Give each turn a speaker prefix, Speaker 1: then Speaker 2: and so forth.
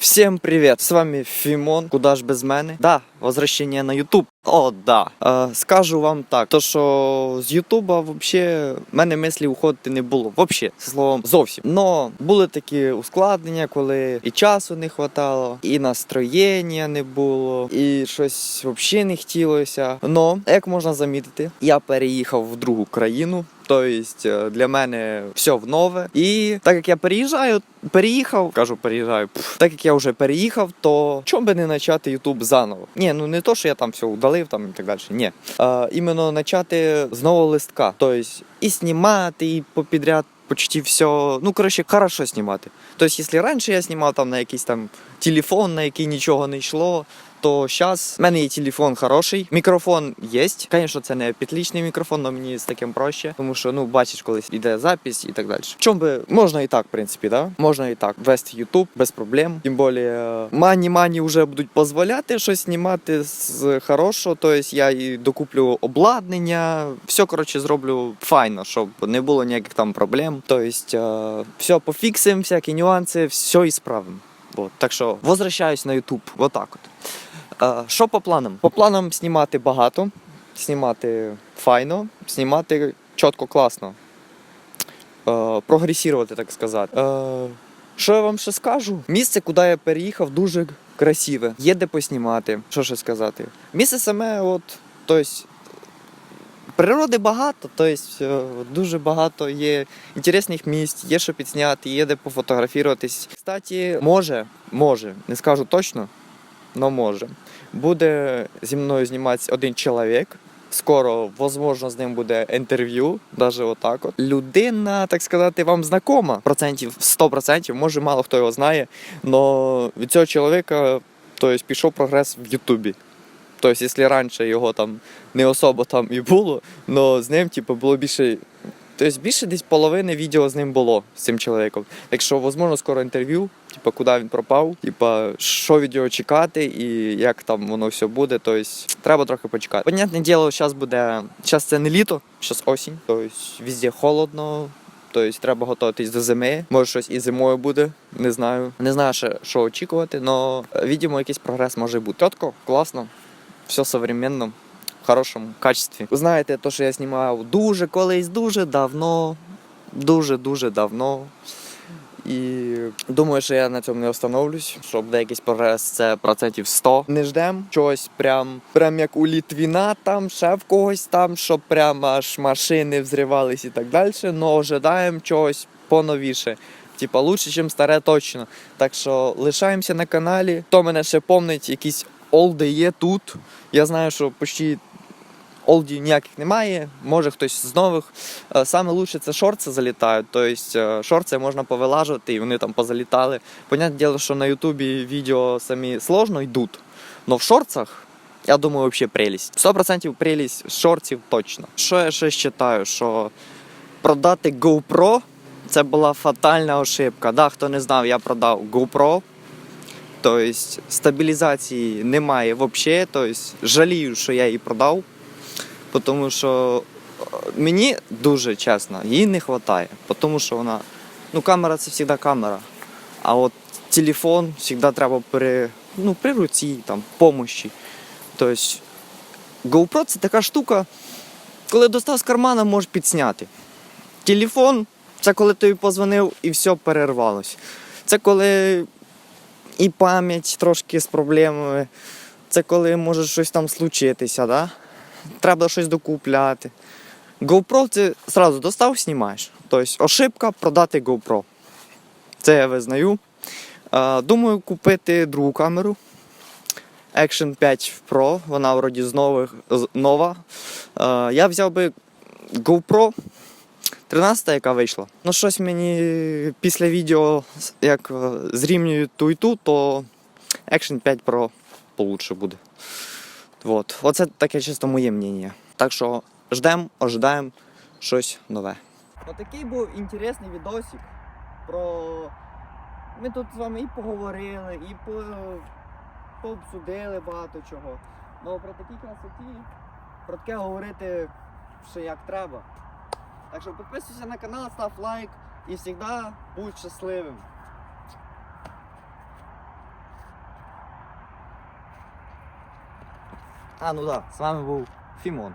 Speaker 1: Всем привет! С вами Фимон. Куда ж без мене? Да, возвращение на YouTube. О, да. Е, скажу вам так, то що з Ютуба вообще в мене мислі уходити не було. Вообще, словом, зовсім. Но були такі ускладнення, коли і часу не хватало, і настроєння не було, і щось взагалі не хотілося. Но, як можна замітити, я переїхав в другу країну. Тобто для мене все в нове. І так як я переїжджаю, переїхав, кажу, переїжджаю. пф, так як я вже переїхав, то чому би не почати Ютуб заново? Ні, ну не то, що я там все удалив там і так далі. Ні. А, іменно почати з нового листка. Тобто і знімати, і попідряд почти все. Ну, коротше, хорошо знімати. Тобто, якщо раніше я знімав там на якийсь там телефон, на який нічого не йшло. То зараз в мене є телефон хороший, мікрофон є. Звісно, це не петлічний мікрофон, але мені з таким проще, тому що ну бачиш, коли йде запись і так далі. В чому би можна і так, в принципі, да? Можна і так вести YouTube без проблем. Тим більше мані мані вже будуть дозволяти щось знімати з хорошого. Тобто я і докуплю обладнання, все коротше зроблю файно, щоб не було ніяких там проблем. Тобто, все пофіксимо, всякі нюанси, все і справимо. Вот. Так що возвращаюсь на YouTube. Вот так от. Е, Що по планам? По планам знімати багато, знімати файно, знімати чітко, класно. Е, Прогресувати, так сказати. Е, Що я вам ще скажу? Місце, куди я переїхав, дуже красиве. Є де поснімати. Що ще сказати? Місце саме, от, тобто, природи багато, тобто дуже багато є інтересних місць, є що підзняти, є де пофотографуватись. Кстати, може, може, не скажу точно, але може. Буде зі мною зніматися один чоловік. Скоро, можливо, з ним буде інтерв'ю, навіть отак. От. Людина, так сказати, вам знакома. Процентів 100%, може мало хто його знає. але від цього чоловіка тобто, пішов прогрес в Ютубі. Тобто, якщо раніше його там не особо там і було, але з ним типу, було більше. Тобто більше десь половини відео з ним було з цим чоловіком. Так що, можливо, скоро інтерв'ю, типу, куди він пропав, типу, що від нього чекати і як там воно все буде. Тобто, треба трохи почекати. Понятне діло, зараз буде. Зараз це не літо, зараз осінь, тобто везде холодно. Тобто треба готуватись до зими. Може щось і зимою буде, не знаю. Не знаю, ще, що очікувати, але відомо, якийсь прогрес може бути. Чітко, класно, все современно хорошому качестві. Ви знаєте, то, що я знімав дуже колись, дуже давно, дуже-дуже давно. І думаю, що я на цьому не остановлюсь, щоб буде прогрес, це процентів 100. Не ждем чогось прям, прям як у Літвіна, там, ще в когось там, щоб прям аж машини взривались і так далі. Но ожидаємо чогось поновіше. Типа лучше, ніж старе точно. Так що лишаємося на каналі. Хто мене ще помнить, якісь олди є тут. Я знаю, що почти олдів ніяких немає, може хтось з нових. Е, Саме лучше це шорти залітають. Тобто шорти можна повилажувати і вони там позалітали. Понятне діло, що на Ютубі відео самі сложно йдуть. але в шорцах, я думаю, взагалі прелість. 100% прелість шортів точно. Що я ще вважаю, що продати GoPro це була фатальна ошибка. Да, хто не знав, я продав GoPro. Тобто стабілізації немає взагалі. Тобто жалію, що я її продав. Тому що е, мені дуже чесно, її не вистачає. Тому що вона. Ну, камера це завжди камера. А от телефон завжди треба при, ну, при руці, там, помощі. Тобто GoPro це така штука, коли достав з кармана, можеш підсняти. Телефон це коли тобі позвонив і все перервалось. Це коли і пам'ять трошки з проблемами. Це коли може щось там случитися, да? Треба щось докупляти. GoPro це одразу достав, знімаєш. Тобто ошибка продати GoPro. Це я визнаю. Думаю, купити другу камеру. Action 5 Pro, вона вроді з нових, нова. Я взяв би GoPro 13, яка вийшла. Ну, щось мені після відео, як е, зрівнюю ту і ту, то Action 5 Pro получше буде. Вот. Оце таке чисто моє мнення. Так що ждемо, ожидаємо щось нове. Отакий був інтересний відосик про. Ми тут з вами і поговорили, і по... пообсудили багато чого. Ну про такі красоті, про таке говорити ще як треба. Так що підписуйся на канал, став лайк і завжди будь щасливим. А, ну да, з вами був Фімон.